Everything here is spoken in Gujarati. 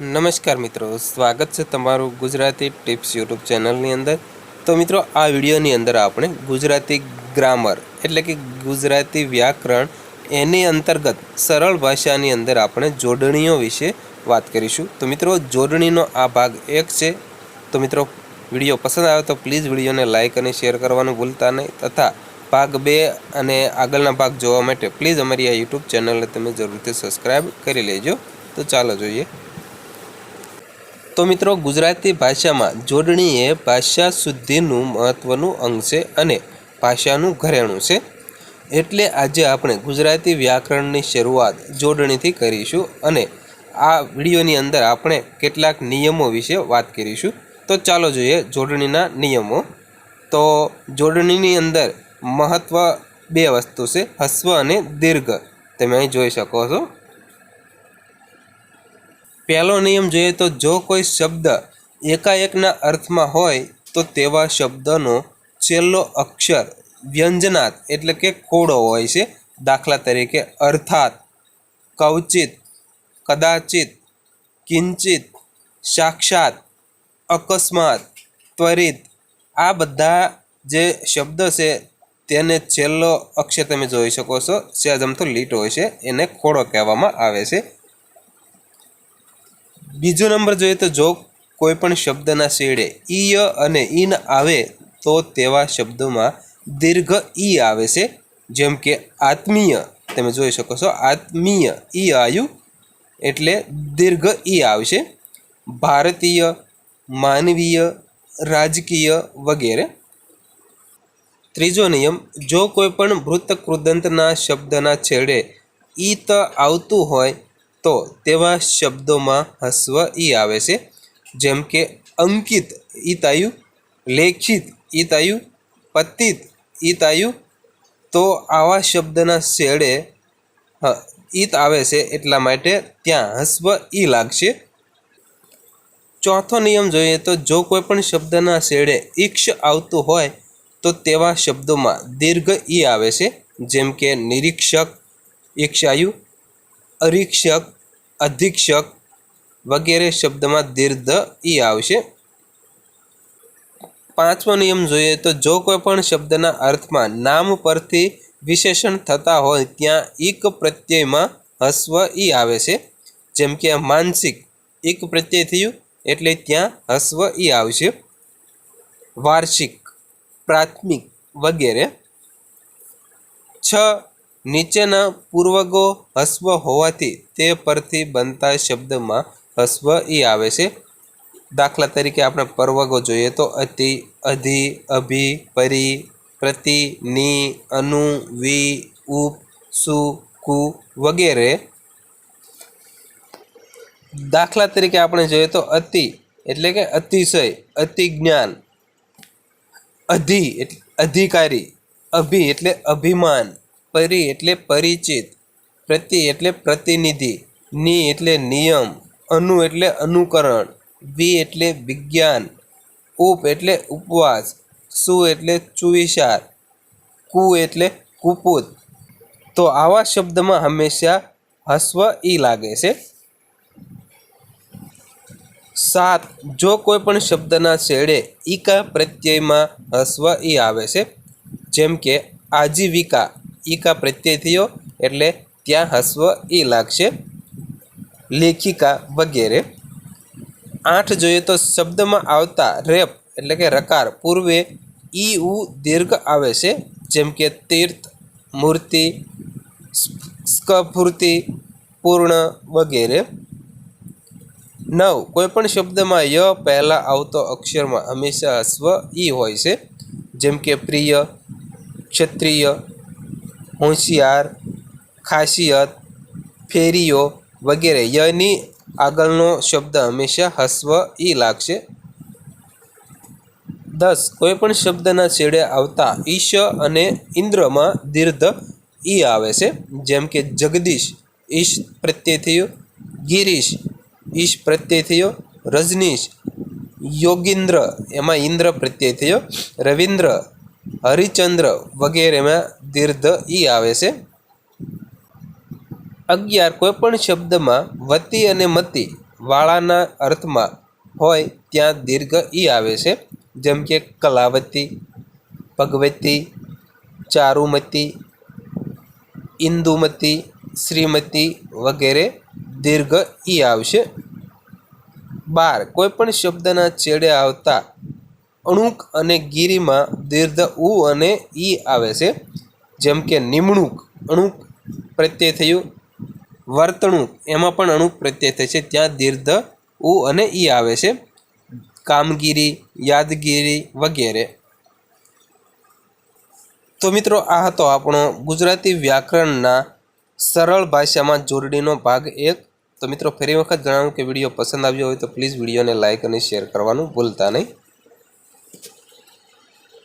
નમસ્કાર મિત્રો, સ્વાગત છે તમારું ગુજરાતી ટિપ્સ યુટ્યુબ ચેનલની અંદર. તો મિત્રો, આ વિડીયોની અંદર આપણે ગુજરાતી ગ્રામર એટલે કે ગુજરાતી વ્યાકરણ એની અંતર્ગત સરળ ભાષાની અંદર આપણે જોડણીઓ વિશે વાત કરીશું. તો મિત્રો, જોડણીનો આ ભાગ એક છે. તો મિત્રો, વીડિયો પસંદ આવે તો પ્લીઝ વિડીયોને લાઇક અને શેર કરવાનું ભૂલતા નહીં તથા ભાગ બે અને આગળના ભાગ જોવા માટે પ્લીઝ અમારી આ યુટ્યુબ ચેનલને તમે જરૂરથી સબસ્ક્રાઈબ કરી લેજો. તો ચાલો જોઈએ. તો મિત્રો ગુજરાતી ભાષામાં જોડણી એ ભાષા શુદ્ધિનું મહત્ત્વનું અંગ છે અને ભાષાનું ઘરેણું છે. એટલે આજે આપણે ગુજરાતી વ્યાકરણની શરૂઆત જોડણીથી કરીશું અને આ વિડીયોની અંદર આપણે કેટલાક નિયમો વિશે વાત કરીશું. તો ચાલો જોઈએ જોડણીના નિયમો. તો જોડણીની અંદર મહત્ત્વ બે વસ્તુ છે, હસ્વ અને દીર્ઘ. તમે અહીં જોઈ શકો છો. પહેલો નિયમ જોઈએ તો જો કોઈ શબ્દ એકાએકના અર્થમાં હોય તો તેવા શબ્દનો છેલ્લો અક્ષર વ્યંજનાત એટલે કે ખોડો હોય છે. દાખલા તરીકે અર્થાત, કવચિત, કદાચિત, કિંચિત, સાક્ષાત, અકસ્માત, ત્વરિત, આ બધા જે શબ્દ છે તેને છેલ્લો અક્ષર તમે જોઈ શકો છો. સહેજ તો લીટ હોય છે. એને ખોડો કહેવામાં આવે છે. બીજો નંબર જોઈએ તો જો કોઈ પણ શબ્દના શેડે ય અને ઈન આવે, તો તેવા શબ્દોમાં દીર્ઘ ઈ આવે છે. જેમ કે આત્મીય, તમે જોઈ શકો છો, આત્મીય ઈ આયુ એટલે દીર્ઘ ઈ આવશે. ભારતીય, માનવીય, રાજકીય વગેરે. ત્રીજો નિયમ, જો કોઈ પણ મૃત કૃદંતના શબ્દના છેડે ઈ ત આવતું હોય તો તેવા શબ્દોમાં હસ્વ ઈ આવે છે. જેમ કે અંકિત ઈતાયુ લેખિત ઈતાયુ પતિત ઈતાયુ તો આવા શબ્દના હ ઈત આવે છે એટલા માટે ત્યાં હસ્વ ઈ લાગશે. ચોથો નિયમ જોઈએ તો જો કોઈ પણ શબ્દના શેડે ઈક્ષ આવતું હોય, તો તેવા શબ્દોમાં દીર્ઘ ઈ આવે છે. જેમ કે નિરીક્ષક, ઈક્ષાયુ અરીક્ષક, અધિક્ષક વગેરે શબ્દમાં દીર્ઘ ઈ આવશે. પાંચમો નિયમ જોઈએ તો જો કોઈ પણ શબ્દના અર્થમાં નામ પરથી વિશેષણ થતા હોય ત્યાં ઈક પ્રત્યયમાં હસ્વ ઈ આવે છે. જેમ કે માનસિક ઈક પ્રત્યય થયું એટલે ત્યાં હસ્વ ઈ આવશે. વાર્ષિક, પ્રાથમિક વગેરે. છ નીચેના પૂર્વગો હસ્વ હોવાથી તે પરથી બનતા શબ્દમાં હસ્વ ઈ આવે છે. દાખલા તરીકે આપણે પર્વગો જોઈએ તો અતિ, અધિ, અભિ, પરી, પ્રતિ, ની, અનુ, વિ, ઉપ, સુ, કુ વગેરે. દાખલા તરીકે આપણે જોઈએ તો અતિ એટલે કે અતિશય અતિ જ્ઞાન અધિ એટલે અધિકારી, અભિ એટલે અભિમાન પરી એટલે પરિચિત, પ્રતિ એટલે પ્રતિનિધિ, ની એટલે નિયમ, અનુ એટલે અનુકરણ, વિ એટલે વિજ્ઞાન, ઉપ એટલે ઉપવાસ, સુ એટલે ચુવિશાર, કુ એટલે કુપુત. તો આવા શબ્દમાં હંમેશા હસ્વ ઈ લાગે છે. સાત, જો કોઈ પણ શબ્દના છેડે ઈકા પ્રત્યયમાં હસ્વ ઈ આવે છે, જેમ કે આજીવિકા ઈકા પ્રત્યય થયો એટલે ત્યાં હસ્વ ઈ લાગશે. લેખિકા વગેરે. આઠ જોઈએ તો શબ્દમાં આવતા રેપ એટલે કે રકાર પૂર્વે ઈ ઉ દીર્ઘ આવે છે. જેમ કે તીર્થ, મૂર્તિ, સ્કફૂર્તિ, પૂર્ણ વગેરે. નવ કોઈપણ શબ્દમાં ય પહેલાં આવતો અક્ષરમાં હંમેશા હસ્વ ઈ હોય છે. જેમ કે પ્રિય, ક્ષત્રિય હોશિયાર, ખાસિયત, ફેરીઓ વગેરે. યની આગળનો શબ્દ હંમેશા હસ્વ ઈ લાગશે. દસ. કોઈપણ શબ્દના છેડે આવતા ઈશ અને ઇન્દ્રમાં દીર્ઘ ઈ આવે છે. જેમ કે જગદીશ, ઈશ પ્રત્યે થયો. ગિરીશ, ઈશ પ્રત્યે થયો. રજનીશ, યોગીન્દ્ર, એમાં ઇન્દ્ર પ્રત્યય થયો. રવિન્દ્ર, હરિચંદ્ર વગેરેમાં દીર્ઘ ઈ આવે છે. અગિયાર કોઈપણ શબ્દમાં વતી અને મતી વાળાના અર્થમાં હોય ત્યાં દીર્ઘ ઈ આવે છે. જેમ કે કલાવતી ભગવતી ચારુમતી, ઇન્દુમતી, શ્રીમતી વગેરે દીર્ઘ ઈ આવશે. બાર કોઈપણ શબ્દના છેડે આવતા અણુક અને ગીરીમાં દીર્ઘ ઉ અને ઈ આવે છે. જેમ કે નિમણૂક, અણુક પ્રત્યય થયું, વર્તણૂક, એમાં પણ અણુક પ્રત્યય થાય છે ત્યાં દીર્ઘ, ઉ અને ઈ આવે છે. કામગીરી, યાદગીરી વગેરે. તો મિત્રો, આ હતો આપણો ગુજરાતી વ્યાકરણના સરળ ભાષામાં જોડણીનો ભાગ એક. તો મિત્રો, ફરી વખત જણાવું કે વીડિયો પસંદ આવ્યો હોય તો પ્લીઝ વિડીયોને લાઇક અને શેર કરવાનું ભૂલતા નહીં.